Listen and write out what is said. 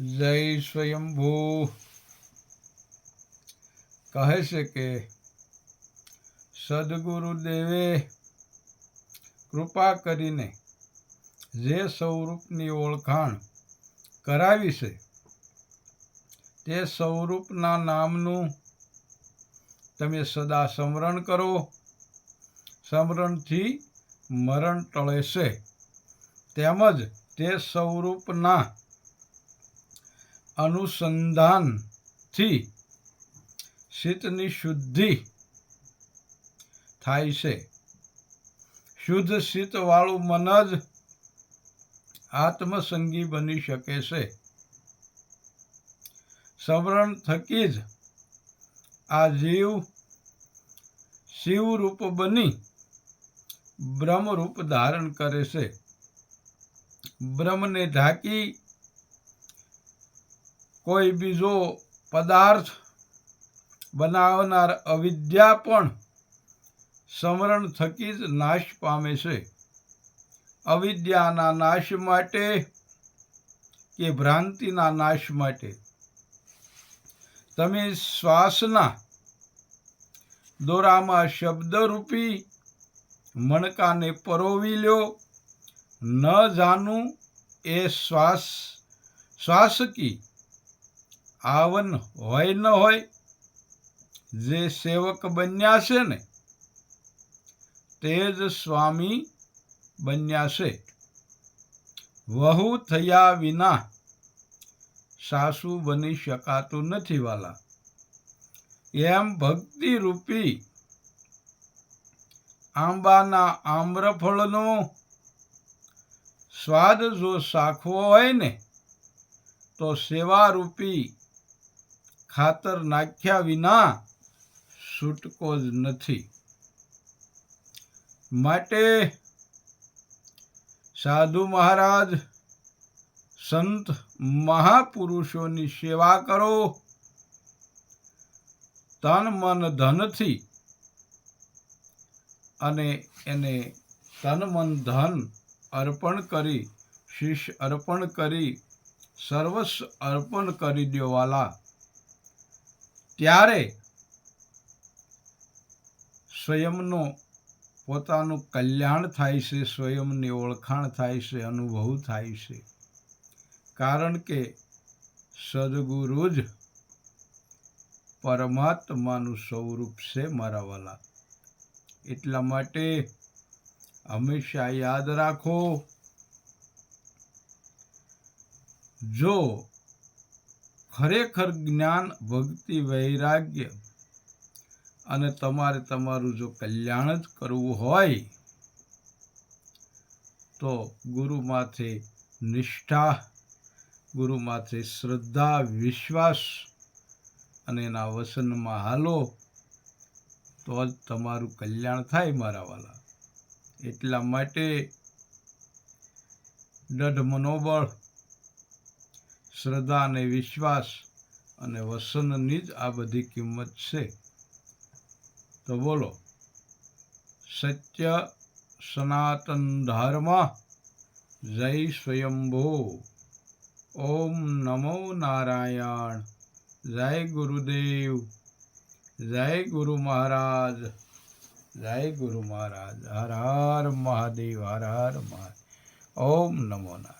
જય સ્વયંભૂ. કહે છે કે, સદગુરુદેવે, કૃપા કરીને જે સ્વરૂપની ઓળખાણ કરાવી છે, તે સ્વરૂપના નામનું તમે સદા સ્મરણ કરો. સ્મરણથી મરણ ટળે છે. તેમજ તે સ્વરૂપના અનુસંધાનથી ચિત્તની શુદ્ધિ થાય છે. શુદ્ધ ચિત્તવાળું મન જ આત્મસંગી બની શકે છે. સમરણ થકી જ આ જીવ શિવરૂપ બની બ્રહ્મરૂપ ધારણ કરે છે. બ્રહ્મને ઢાંકી કોઈ બીજો પદાર્થ બનાવનાર અવિદ્યા પણ સ્મરણ થકી જ નાશ પામે છે. અવિદ્યાના નાશ માટે કે ભ્રાંતિના નાશ માટે? તમે શ્વાસના દોરામાં શબ્દરૂપી મણકાને પરોવી લ્યો ન જાનું એ શ્વાસ શ્વાસકી આવન હોય ન હોય, જે સેવક બન્યા છે ને, તે જ સ્વામી બન્યા છે. વહુ થયા વિના સાસુ બની શકાતું નથી વાલા. એમ ભક્તિ રૂપી આંબાના આમ્રફળનો સ્વાદ જો સાખવો હોય ને, તો સેવારૂપી ખાતર નાખ્યા વિના છૂટકો જ નથી. માટે સાધુ મહારાજ, સંત મહાપુરુષોની સેવા કરો. તન મન ધનથી અને એને તન મન ધન અર્પણ કરી શીશ અર્પણ કરી, સર્વસ્વ અર્પણ કરી દેવાલા. વાલા ત્યારે સ્વયંનો પોતાનું કલ્યાણ થાય છે, સ્વયંની ઓળખાણ થાય છે, અનુભવ થાય છે. કારણ કે સદગુરુ જ પરમાત્માનું સ્વરૂપ છે મારા વાલા. એટલા માટે હંમેશા યાદ રાખો, જો ખરેખર જ્ઞાન ભક્તિ વૈરાગ્ય અને તમારે તમારું જો કલ્યાણ જ કરવું હોય, તો ગુરુ માથે નિષ્ઠા ગુરુ માથે શ્રદ્ધા, વિશ્વાસ અને એના વસનમાં હાલો, તો જ તમારું કલ્યાણ થાય મારા વાલા. એટલા માટે દઢ મનોબળ શ્રદ્ધા અને વિશ્વાસ અને વસનની જ આ બધી કિંમત છે. તો બોલો, સત્ય સનાતન ધર્મ, જય સ્વયંભો, ઓમ નમો નારાયણ, જય ગુરુદેવ, જય ગુરુ મહારાજ, જય ગુરુ મહારાજ, હર હર મહાદેવ, હર હર મહાદેવ, ઓમ નમો નારાયણ.